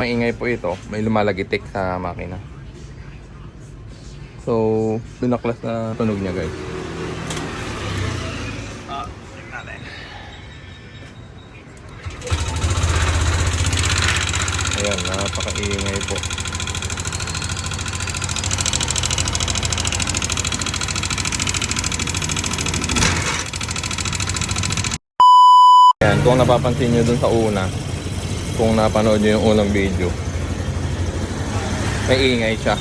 Maingay po ito, may lumalagitik sa makina. So, binaklas na tunog niya guys. Ayan, napakaingay po. Ayan, kung napapansin nyo dun sa una, kung napanood nyo yung unang video, may ingay siya.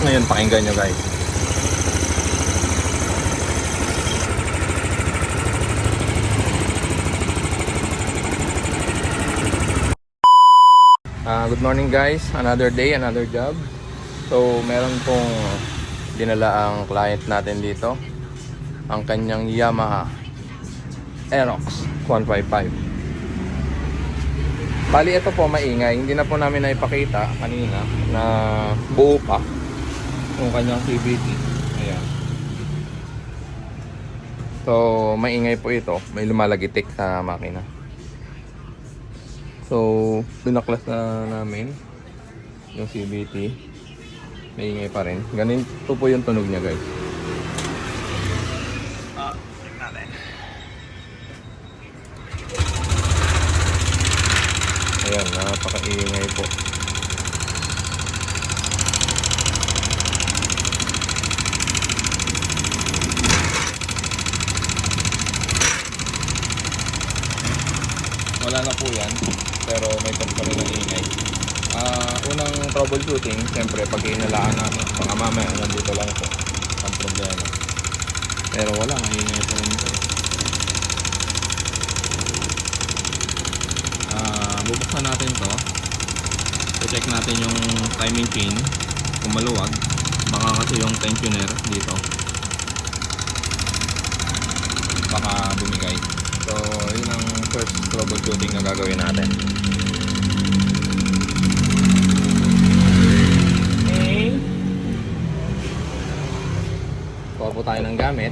Ngayon, pakinggan nyo guys. Ah, good morning guys. Another day, another job. So, meron pong dinala ang client natin dito. Ang kanyang Yamaha Aerox 155. Bali, ito po maingay. Hindi na po namin naipakita kanina na buo pa yung kanyang CVT. Ayan. So, maingay po ito. May lumalagitik sa makina. So, binaklas na namin yung CVT. Maingay pa rin. Ganito po yung tunog niya guys. Ah, check natin. Ayan, napakaingay po. Wala na po yan, pero may kampanay ng ingay. Ah, unang troubleshooting, siyempre pag inalaan natin, baka mamaya nandito lang po ang problema. Pero wala, ang ingay pa rin. eh. Ah, bubuksan natin to. I-check natin yung timing chain kung maluwag. Baka kasi yung tensioner dito. Baka bumigay. So, yun ang first troubleshooting na gagawin natin. Okay. Kuha po tayo ng gamit.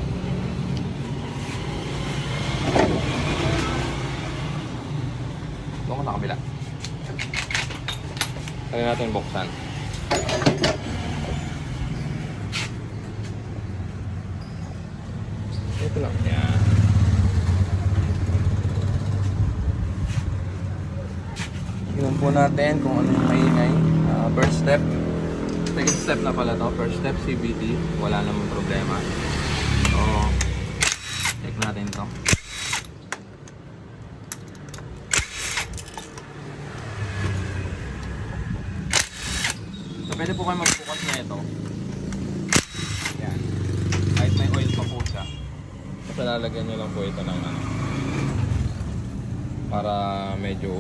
Doon ko sa kabila. Kaya natin buksan. Ito lang. Yan. Tingnan po natin kung ano yung maingay. Ah, first step. Second step na pala to. First step, CVT. Wala namang problema. So, check natin to. Pwede po kayo magbukas na ito. Yan. Kahit may oil pa po siya. Basta lalagyan nyo lang po ito ng ano. Para medyo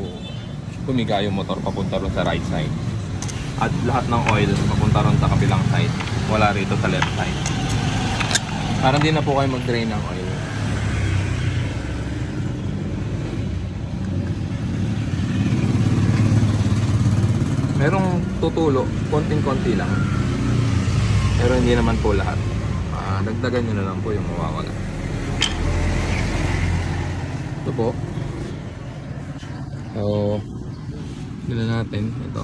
humiga yung motor papunta ron sa right side. At lahat ng oil papunta ron sa kabilang side. Wala rito sa left side. Para hindi na po kayo mag-drain ng oil. Tutulo, konting-konti lang. Pero hindi naman po lahat. Ah, dagdagan nyo na lang po yung mawawala. Ito po. So, dila natin ito.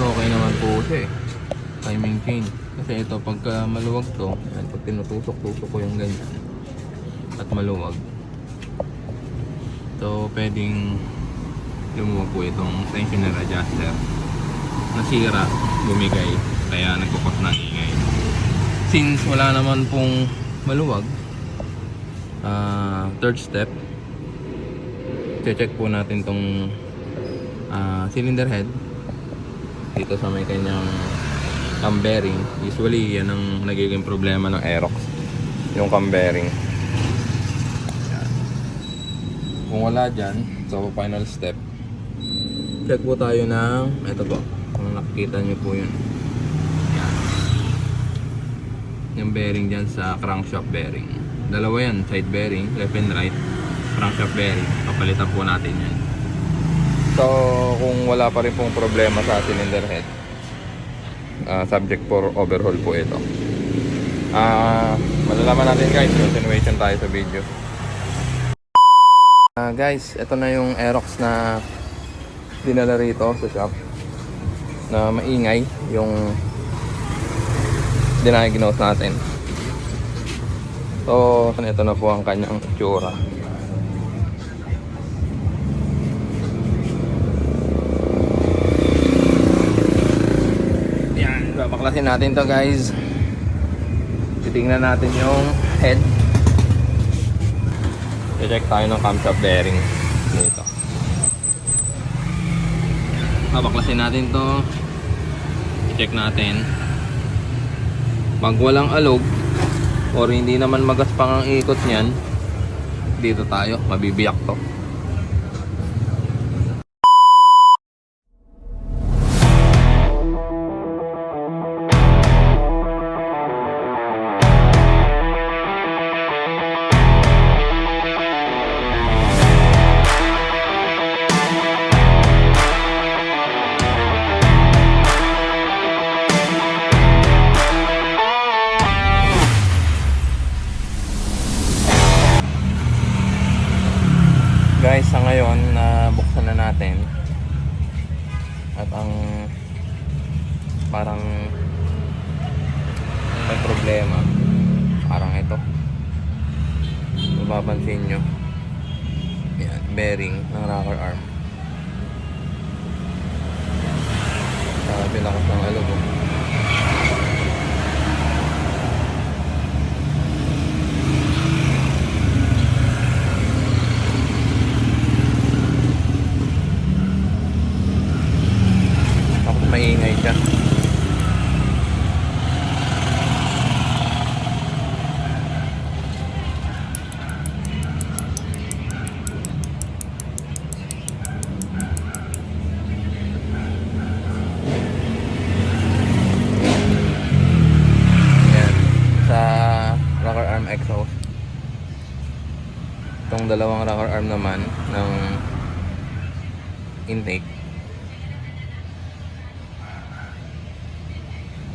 Okay naman po siya eh. Timing chain. Kasi ito, pagka maluwag to, yan, pag tinutusok-tusok ko yung ganyan, at maluwag, so pwedeng lumuwag po itong tensioner adjuster. Nasira, bumigay, kaya nagkukos ng ingay. Since wala naman pong maluwag, ah, third step, check po natin tong ah, cylinder head dito sa may kanyang cam bearing. Usually, yan ang nagiging problema ng Aerox. Yung cam bearing. Kung wala dyan, so final step, check po tayo ng, ito po, kung nakikita nyo po yun. Yung bearing dyan sa crankshaft bearing. Dalawa yan, side bearing, left and right, crankshaft bearing. Papalitan po natin yan. So, kung wala pa rin pong problema sa cylinder head, ah, subject for overhaul po ito. Ah, malalaman natin guys, continuation tayo sa video. Ah, guys, ito na yung Aerox na dinala rito sa shop na maingay yung diniagnose natin. So, ito na po ang kanyang itsura. Yan, babaklasin natin to guys. Titingnan natin yung head. I-check tayo ng camshaft bearing dito. Babaklasin natin to. I-check natin. Pag walang alog or hindi naman magaspang ang ikot niyan, dito tayo, mabibiyak to. Guys, sa ngayon, na buksan na natin. At ang parang may problema. Parang ito. Mapapansin nyo. Yan, bearing ng rocker arm. Sabi lakas ng alog. Dalawang rocker arm naman ng intake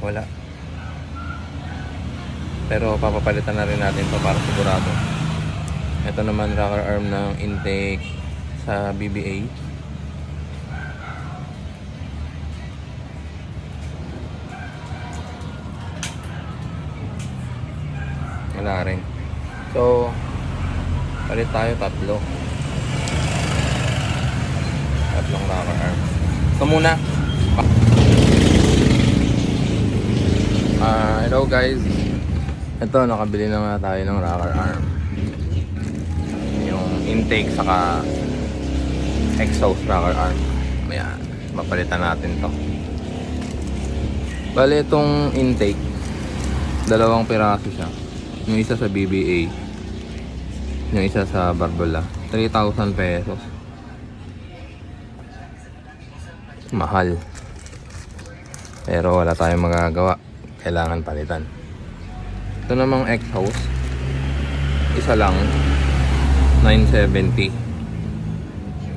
Wala. Pero papapalitan na rin natin to para sigurado. Ito naman rocker arm ng intake sa BBA. Wala rin. So, palit tayo tatlo. Tatlong rocker arm. Ito muna. Ah, hello guys. Ito, nakabili na nga tayo ng rocker arm. Yung intake saka exhaust rocker arm. Ayan, mapalitan natin to. Bale, itong intake, dalawang piraso siya. Yung isa sa BBA, yung isa sa Barbola. 3,000 pesos. Mahal. Pero wala tayong magagawa kailangan palitan. Ito namang exhaust, isa lang, 970.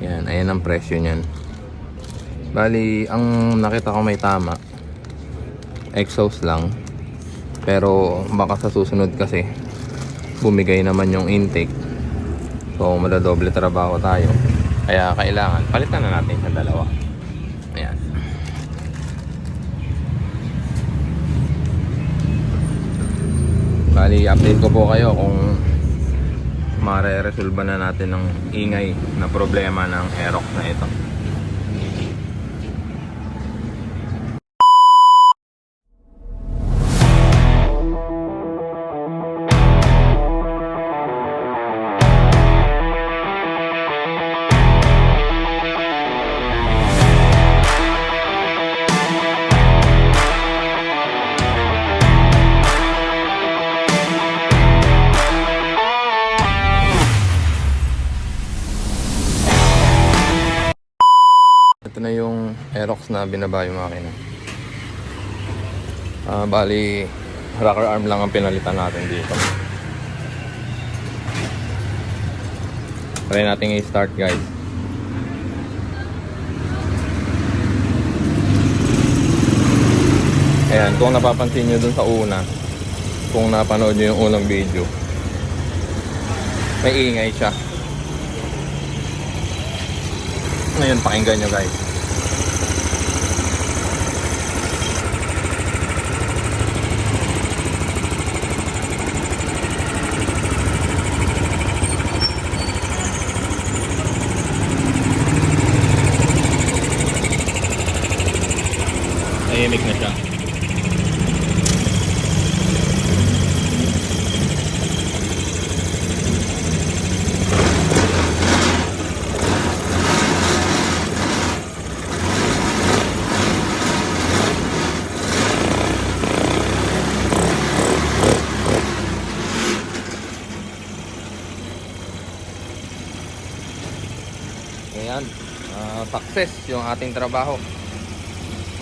Yan, ayan ang presyo niyan. Bali, ang nakita ko may tama, exhaust lang. Pero baka sa susunod kasi, bumigay naman yung intake. So, maladoble trabaho tayo. Kaya kailangan, palitan na natin sa dalawa. Ayan. Bali, update ko po kayo kung mare-resolve na natin ng ingay na problema ng Aerox na. Ito Na binaba yung makina. Ah, bali, rocker arm lang ang pinalitan natin dito. Try natin i-start guys. Ayan, kung napapansin nyo dun sa una, kung napanood nyo yung unang video, may ingay siya. ngayon, pakinggan nyo guys. Ayan, ah, success yung ating trabaho.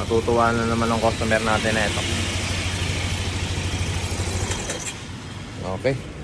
Matutuwa na naman ang customer natin na ito. Okay.